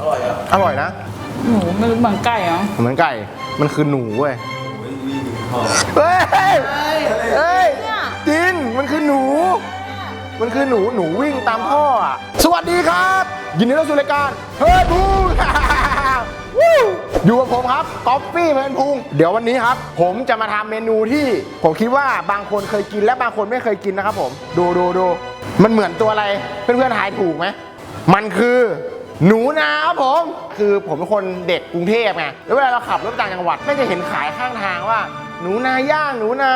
อร่อยอะอร่อยนะ หนูไม่รู้เหมือนไก่เหรอเหมือนไก่ มันคือหนูเว้ย เฮ้ย เฮ้ยจริง มันคือหนู มันคือหนู หนูวิ่งตามท่ออะสวัสดีครับ ยินดีต้อนรับสู่รายการเฮ้ยพูงวู้อยู่กับผมครับกอฟฟี่เพลินพุง เดี๋ยววันนี้ครับ ผมจะมาทำเมนูที่ ผมคิดว่าบางคนเคยกินและบางคนไม่เคยกินนะครับผม ดูดูดูมันเหมือนตัวอะไร เพื่อนๆทายถูกไหม มันคือ หนูนาครับผม คือผมเป็นคนเด็กกรุงเทพไงแล้วเวลาเราขับรถต่างจังหวัดไม่จะเห็นขายข้างทางว่า หนูนาย่างหนูนา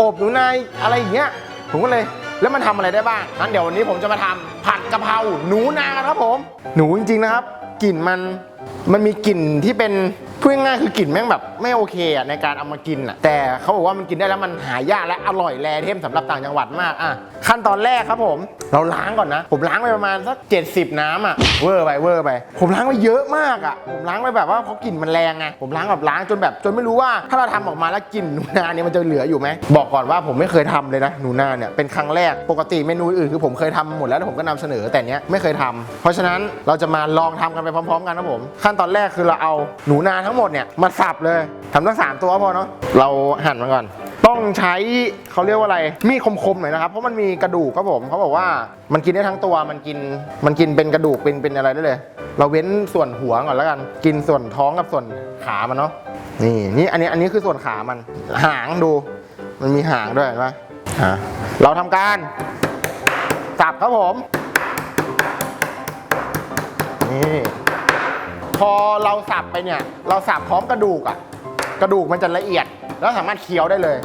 อบหนูนาอะไรอย่างเงี้ยผมก็เลยแล้วมันทำอะไรได้บ้างงั้นเดี๋ยววันนี้ผมจะมาทำผัดกะเพราหนูนาครับผม หนูจริงๆนะครับกลิ่นมันมันมีกลิ่นที่เป็น พูดง่ายๆคือกลิ่นแม่งแบบไม่โอเคอะในการเอามากินอะแต่เขาบอกว่ามันกินได้แล้วมันหายากและอร่อยแลเทมสำหรับต่างจังหวัดมากอะขั้นตอนแรกครับผม เราล้างก่อนนะ ผมล้างไปประมาณสัก 70 น้ำอะเวอร์ไปเวอร์ไป ผมล้างไปเยอะมากอะผมล้างไปแบบว่าเพราะกลิ่นมันแรงไงผมล้างแบบล้างจนแบบจนไม่รู้ว่าถ้าเราทำออกมาแล้วกลิ่นหนูนาเนี่ยมันจะเหลืออยู่ไหมบอกก่อนว่าผมไม่เคยทำเลยนะหนูนาเนี่ยเป็นครั้งแรกปกติเมนูอื่นคือผมเคยทำหมดแล้วแล้วผมก็นำเสนอแต่เนี้ยไม่เคยทำเพราะฉะนั้นเราจะมาลองทำกันไปพร้อม ๆ กันนะผม ขั้นตอนแรกคือเราเอาหนูนาทั้งหมดเนี่ยมาสับเลยทำทั้งสามตัวพอเนาะเราหั่นมันก่อน ต้องใช้เขาเรียกว่าอะไรมีดคมๆหน่อยนะครับ เพราะมันมีกระดูกครับผมเขาบอกว่ามันกินได้ทั้งตัวมันกินมันกินเป็นกระดูกเป็นเป็นอะไรได้เลย เราเว้นส่วนหัวก่อนแล้วกัน กินส่วนท้องกับส่วนขามันเนาะนี่นี่อันนี้อันนี้คือส่วนขามัน หางดู มันมีหางด้วยเห็นไหมอะเราทำการสับครับผมนี่ พอเราสับไปเนี่ย เราสับพร้อมกระดูกอะกระดูกมันจะละเอียด แล้วสามารถเคี้ยวได้เลย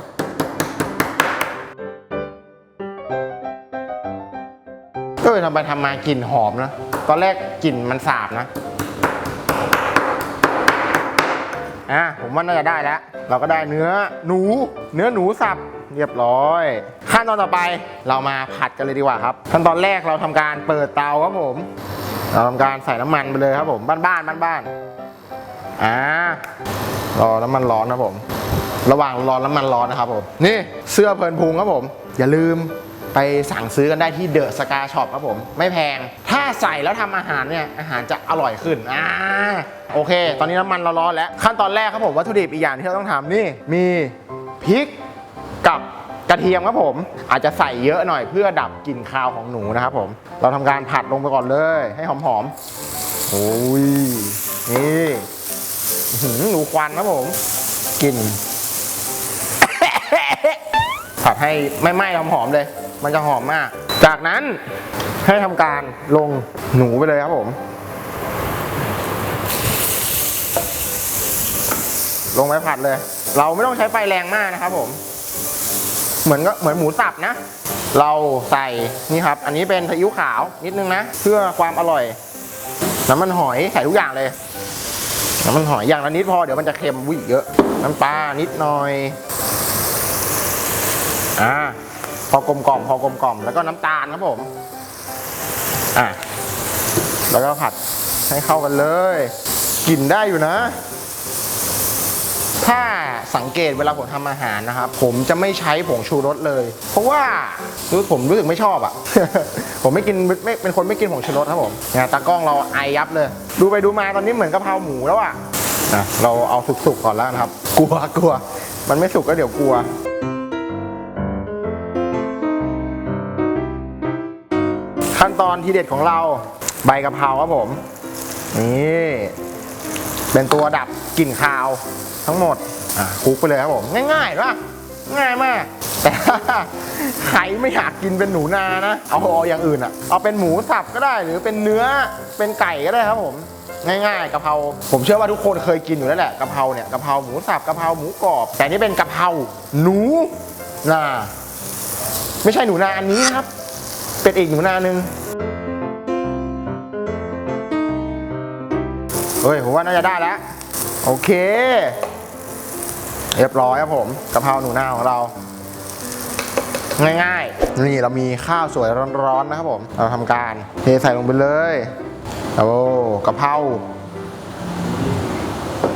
ก็เลยทำไปทำมากลิ่นหอมนะ ตอนแรกกลิ่นมันสาบนะอะผมว่าน่าจะได้แล้ว เราก็ได้เนื้อหนู เนื้อหนูสับเรียบร้อย ขั้นตอนต่อไปเรามาผัดกันเลยดีกว่าครับ ขั้นตอนแรกเราทำการเปิดเตาครับผม เราทำการใส่น้ำมันไปเลยครับผมบ้านบ้านบ้านบ้านๆอ่ารอน้ำมันร้อนครับผม ระหว่างรอน้ำมันร้อนนะครับผมนี่เสื้อเพลินพุงครับผม อย่าลืมไปสั่งซื้อกันได้ที่เดอะสกาช็อปครับผม ไม่แพง ถ้าใส่แล้วทำอาหารเนี่ย อาหารจะอร่อยขึ้น อ่า โอเค ตอนนี้น้ำมันเราร้อนแล้ว ขั้นตอนแรกครับผมวัตถุดิบอีกอย่างที่เราต้องทำนี่ มีพริกกับ กระเทียมครับผมอาจจะใส่เยอะหน่อยเพื่อดับกลิ่นคาวของหนูนะครับผม เราทำการผัดลงไปก่อนเลย ให้หอมๆโอ้ยนี่หือหนูควันครับผมกลิ่นผัดให้ไม่ไหม้หอมๆเลย มันจะหอมมาก จากนั้นให้ทำการลงหนูไปเลยครับผม ลงไปผัดเลย เราไม่ต้องใช้ไฟแรงมากนะครับผม เหมือนก็เหมือนหมูสับนะ เราใส่นี่ครับ อันนี้เป็นซีอิ๊วขาวนิดนึงนะ เพื่อความอร่อย น้ำมันหอยใส่ทุกอย่างเลย น้ำมันหอยอย่างละนิดพอเดี๋ยวมันจะเค็มวิ่เยอะ น้ำปลานิดหน่อย อ่า พอกลมกล่อมพอกลมกล่อมแล้วก็น้ำตาลครับผม อะแล้วก็ผัดให้เข้ากันเลย กลิ่นได้อยู่นะ ถ้าสังเกตเวลาผมทำอาหารนะครับผมจะไม่ใช้ผงชูรสเลย เพราะว่ารู้ผมรู้สึกไม่ชอบอะ ผมไม่กินไม่เป็นคนไม่กินผงชูรสครับผมเนี่ยตากล้องเราไอยับเลย ดูไปดูมาตอนนี้เหมือนกะเพราหมูแล้วอะนะเราเอาสุกๆก่อนแล้วนะครับ กลัวกลัว มันไม่สุกก็เดี๋ยวกลัวขั้นตอนที่เด็ดของเราใบกะเพราครับผม นี่ เป็นตัวดับกลิ่นคาว ทั้งหมดอะคลุกไปเลยครับผมง่ายๆป่ะง่ายมาก แต่ถ้าใครไม่อยากกินเป็นหนูนานะ เอาเอาอย่างอื่นอะเอาเป็นหมูสับก็ได้ หรือเป็นเนื้อเป็นไก่ก็ได้ครับผมง่ายๆกะเพราผมเชื่อว่าทุกคนเคยกินอยู่แล้วแหละกะเพราเนี่ยกะเพราหมูสับกะเพราหมูกรอบ แต่นี่เป็นกะเพราหนูนาไม่ใช่หนูนาอันนี้นะครับ เป็นอีกหนูนาหนึ่งเฮ้ยผมว่าน่าจะได้แล้ว โอเค เรียบร้อยครับผมกะเพราหนูนาของเรา ง่ายๆ นี่เรามีข้าวสวยร้อนๆนะครับผม เราทำการเทใส่ลงไปเลยโอ้กะเพรา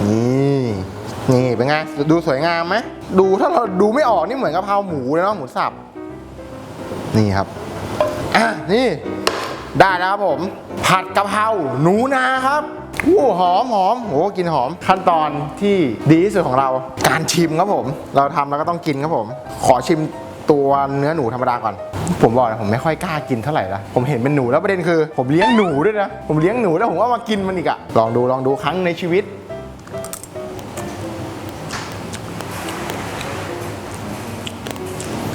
นี่นี่เป็นไง ดูสวยงามไหมดูถ้าเราดูไม่ออกนี่เหมือนกะเพราหมูเลยเนาะหมูสับ นี่ครับอะนี่ ได้แล้วครับผม ผัดกะเพราหนูนาครับ อู้หอมหอมโหกินหอม ขั้นตอนที่ดีที่สุดของเราการชิมครับผม เราทำแล้วก็ต้องกินครับผม ขอชิมตัวเนื้อหนูธรรมดาก่อน ผมบอกเลยผมไม่ค่อยกล้ากินเท่าไหร่ละผมเห็นเป็นหนูแล้วประเด็นคือ ผมเลี้ยงหนูด้วยนะ ผมเลี้ยงหนูแล้วผมก็มากินมันอีกอะลองดูลองดูครั้งในชีวิต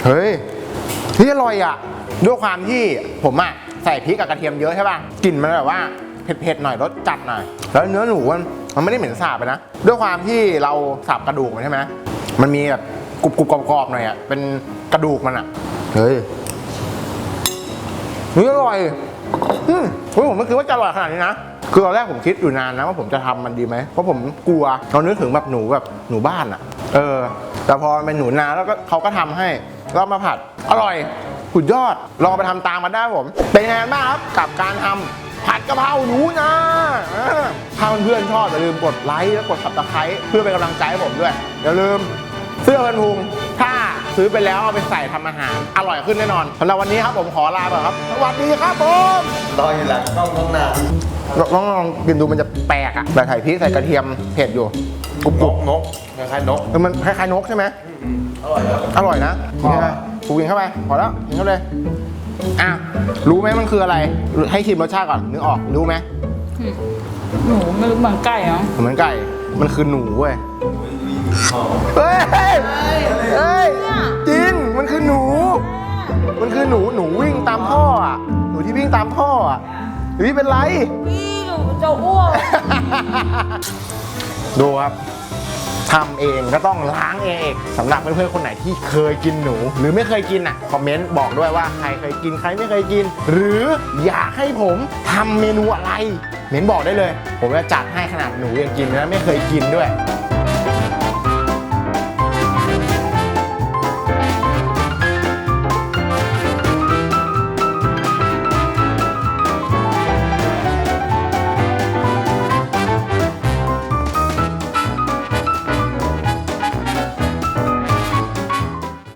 เฮ้ยเฮ้ยอร่อยอะ ด้วยความที่ผมอะใส่พริกกับกระเทียมเยอะใช่ป่ะกลิ่นมันแบบว่า เผ็ดๆหน่อยรสจัดหน่อยแล้วเนื้อหนูมันมันไม่ได้เหม็นสาบไปนะด้วยความที่เราสับกระดูกมันใช่ไหมมันมีแบบกรุบๆกรอบๆหน่อยอะเป็นกระดูกมันอะเฮ้ยเฮ้ยอร่อยอืมเฮ้ยผมไม่คิดว่าจะอร่อยขนาดนี้นะคือตอนแรกผมคิดอยู่นานนะว่าผมจะทำมันดีไหมเพราะผมกลัวเรานึกถึงแบบหนูแบบหนูบ้านอะเออ แต่พอมันเป็นหนูนาแล้วก็เขาก็ทำให้แล้วมาผัดอร่อยสุดยอดลองไปทำตามมาได้ผม เป็นยังไงบ้างครับกับการทำ ผัดกะเพราหนูนาเออถ้าเพื่อนๆชอบอย่าลืมกดไลค์และกด subscribe เพื่อเป็นกำลังใจให้ผมด้วย อย่าลืมเสื้อกันพุงถ้าซื้อไปแล้วเอาไปใส่ทำอาหาร อร่อยขึ้นแน่นอนสำหรับวันนี้ครับผมขอลาไปก่อนครับ สวัสดีครับผมรออยู่หลังกล้องข้างหน้าลองลองกินดูมันจะแปลกอะแบบใส่พริกใส่กระเทียมเผ็ดอยู่กรุบนกรุบกนกคล้ายๆนกเออมันคล้ายๆนกใช่ไหมอร่อยครับอร่อยนะกินเข้าไปกูกินเข้าไปพอแล้วกินเข้าเลย อะรู้ไหมมันคืออะไร ให้ชิมรสชาติก่อนนึกออกรู้ไหมหนูไม่รู้เหมือนไก่เหรอเหมือนไก่ มันคือหนูเว้ยเฮ้ยเฮ้ยเฮ้ยจริงมันคือหนู มันคือหนูหนูวิ่งตามท่ออะหนูที่วิ่งตามท่ออะหรือเป็นไรพี่หนูจะอ้วกดูครับ ทำเองก็ต้องล้างเองสำหรับเพื่อนๆคนไหนที่เคยกินหนู หรือไม่เคยกินอะคอมเมนต์บอกด้วยว่าใครเคยกินใครไม่เคยกิน หรืออยากให้ผมทำเมนูอะไรเม้นบอกได้เลย ผมจะจัดให้ขนาดหนูยังกินนะไม่เคยกินด้วย